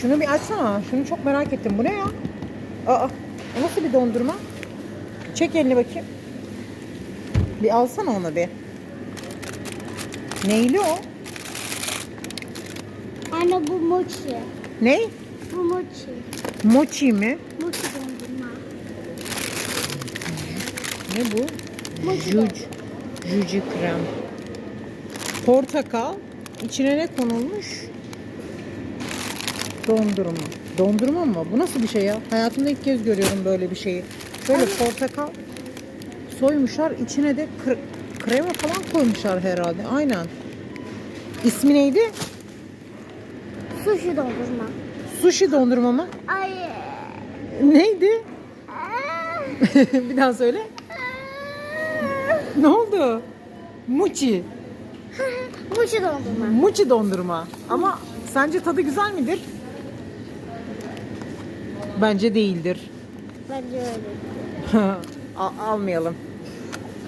Şunu bir açsana. Şunu çok merak ettim. Bu ne ya? Aa, o nasıl bir dondurma? Çek elini bakayım. Bir alsana onu bir. Neyli o? Anne bu mochi. Ne? Bu mochi. Mochi mi? Mochi dondurma. Ne bu? Mochi Juj. Juji krem. Portakal. İçine ne konulmuş? Dondurma. Dondurma mı? Bu nasıl bir şey ya? Hayatımda ilk kez görüyorum böyle bir şeyi. Şöyle portakal soymuşlar. içine de kre- krema falan koymuşlar herhalde. Aynen. İsmi neydi? Sushi dondurma. Sushi dondurma mı? Ay. Neydi? Aa. bir daha söyle. Ne oldu? Muchi. Mochi dondurma. Muchi dondurma. Ama sence tadı güzel midir? Bence değildir. Bence öyle. Al- almayalım.